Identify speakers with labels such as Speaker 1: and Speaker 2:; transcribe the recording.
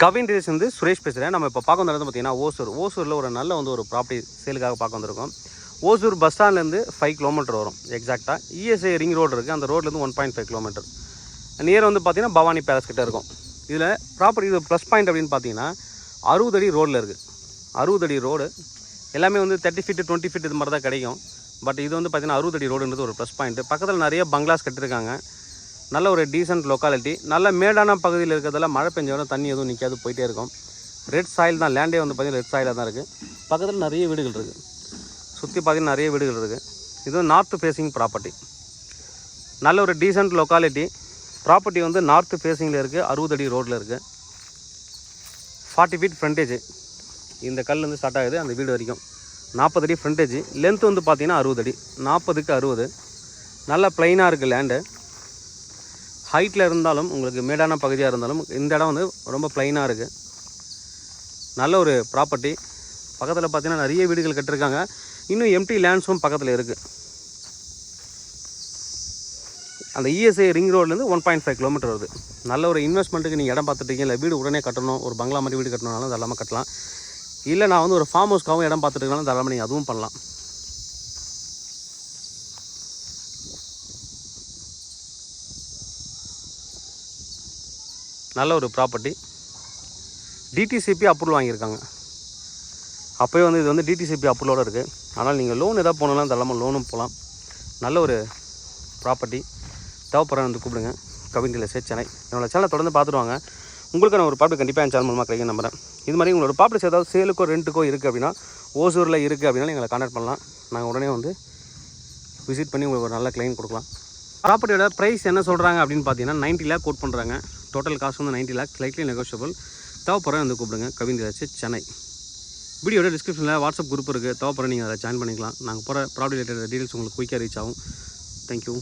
Speaker 1: Kavin days வந்து சுரேஷ் பேசுகிறேன் நம்ம இப்போ பார்க்க வந்தது பார்த்தீங்கன்னா ஓசூர். ஓசூரில் ஒரு நல்ல வந்து ஒரு ப்ராப்பர்ட்டி சேலுக்காக பார்க்க வந்திருக்கோம். ஓசூர் பஸ் ஸ்டாண்ட்லேருந்து ஃபைவ் கிலோமீட்டர் வரும் எக்ஸாக்டாக இஎஸ்ஐ ரிங் ரோடு இருக்குது அந்த ரோட்லேருந்து one point five kilometre near வந்து பார்த்தீங்கன்னா பவானி பேலஸ் கிட்டே இருக்கும். இதில் ப்ராப்பர்ட்டி இது ப்ளஸ் பாயிண்ட் அப்படின்னு பார்த்தீங்கன்னா அறுபது அடி ரோடில் இருக்குது அறுபது அடி ரோடு எல்லாமே வந்து தேர்ட்டி ஃபீட்டு டுவெண்ட்டி ஃபீட் இது மாதிரி தான் கிடைக்கும். பட் இது வந்து பார்த்தீங்கன்னா அறுபது அடி ரோடுன்றது ஒரு ப்ளஸ் பாயிண்ட்டு பக்கத்தில் நிறைய பங்களாஸ் கட்டியிருக்காங்க நல்ல ஒரு டீசென்ட் லொக்காலிட்டி நல்ல மேடான பகுதியில் இருக்கிறதால மழை பெஞ்சவொடனே தண்ணி எதுவும் நிற்காது போயிட்டே இருக்கும். ரெட் சாயில் தான் லேண்டே வந்து பார்த்திங்கன்னா ரெட் சாயிலாக தான் இருக்குது பக்கத்தில் நிறைய வீடுகள் இருக்குது சுற்றி பார்த்தீங்கன்னா நிறைய வீடுகள் இருக்குது இது நார்த் ஃபேஸிங் ப்ராப்பர்ட்டி நல்ல ஒரு டீசென்ட் லொக்காலிட்டி ப்ராப்பர்ட்டி வந்து நார்த் ஃபேஸிங்கில் இருக்குது அறுபது அடி ரோட்டில் இருக்குது ஃபார்ட்டி ஃபீட் ஃப்ரண்டேஜ் இந்த கல் வந்து ஸ்டார்ட் ஆகுது அந்த வீடு வரைக்கும். நாற்பது அடி ஃப்ரண்டேஜ் லென்த் வந்து பார்த்தீங்கன்னா அறுபது அடி. நாற்பதுக்கு அறுபது. நல்ல ப்ளைனாக இருக்குது லேண்டு ஹைட்டில் இருந்தாலும் உங்களுக்கு மேடான பகுதியாக இருந்தாலும் இந்த இடம் வந்து ரொம்ப ப்ளைனாக இருக்குது நல்ல ஒரு ப்ராப்பர்ட்டி பக்கத்தில் பார்த்தீங்கன்னா நிறைய வீடுகள் கட்டிருக்காங்க. இன்னும் எம்டி லேண்ட்ஸும் பக்கத்தில் இருக்குது அந்த இஎஸ்ஐ ரிங் ரோட்லேருந்து ஒன் பாயிண்ட் ஃபைவ் கிலோமீட்டர் வருது. நல்ல ஒரு இன்வெஸ்ட்மெண்ட்டுக்கு நீங்கள் இடம் பார்த்துட்டீங்க இல்லை வீடு உடனே கட்டணும் ஒரு பங்களா மாதிரி வீடு கட்டணும்னாலும் தாராளமாக கட்டலாம். இல்லை நான் வந்து ஒரு ஃபார்ம் ஹவுஸ்க்காகவும் இடம் பார்த்துட்டு தாராளமாக நீங்கள் அதுவும் பண்ணலாம். நல்ல ஒரு ப்ராப்பர்ட்டி டிடிசிபி அப்ரூவல் வாங்கியிருக்காங்க. அப்போயே வந்து இது வந்து டிடிசிபி அப்ரூவலோடு இருக்குது ஆனால் நீங்கள் லோன் எதாவது போனாலும் தரலாமல் லோனும் போகலாம் நல்ல ஒரு ப்ராப்பர்ட்டி தேவைப்படுறேன் வந்து கூப்பிடுங்க. கவின் சே சென்னை. என்னோடய சேனலை தொடர்ந்து பார்த்துருவாங்க உங்களுக்கு நான் ஒரு ப்ராப்பர்ட்டி கண்டிப்பாக என் சேனல் மூலமாக கிடைக்கும் நம்புறேன். இது மாதிரி உங்களோட ப்ராப்பர்ட்டிஸ் ஏதாவது சேலுக்கோ ரெண்ட்டுக்கோ இருக்குது அப்படின்னா ஓசூரில் இருக்குது அப்படின்னா எங்களை கான்டாக்ட் பண்ணலாம். நாங்கள் உடனே வந்து விசிட் பண்ணி உங்களுக்கு ஒரு நல்ல கிளைம் கொடுக்கலாம். ப்ராப்பர்ட்டியோட ப்ரைஸ் என்ன சொல்கிறாங்க அப்படின்னு பார்த்தீங்கன்னா 90 லேக் கோட் பண்ணுறாங்க டோட்டல் காசு வந்து 90 லேக் ஸ்லைட்லி நெகோஷியபிள் தேவைப்படுறேன் வந்து கூப்பிடுங்க. கவின் சென்னை. வீடியோட டிஸ்கிரிப்ஷனில் வாட்ஸ்அப் குரூப் இருக்குது தேவைப்படுற நீங்கள் அதை ஜாயின் பண்ணிக்கலாம். நாங்கள் போகிற ப்ராப்ளம் ரிலேட்டட் டீடைல்ஸ் உங்களுக்கு குயிக்காக ரீச் ஆகும். தேங்க்யூ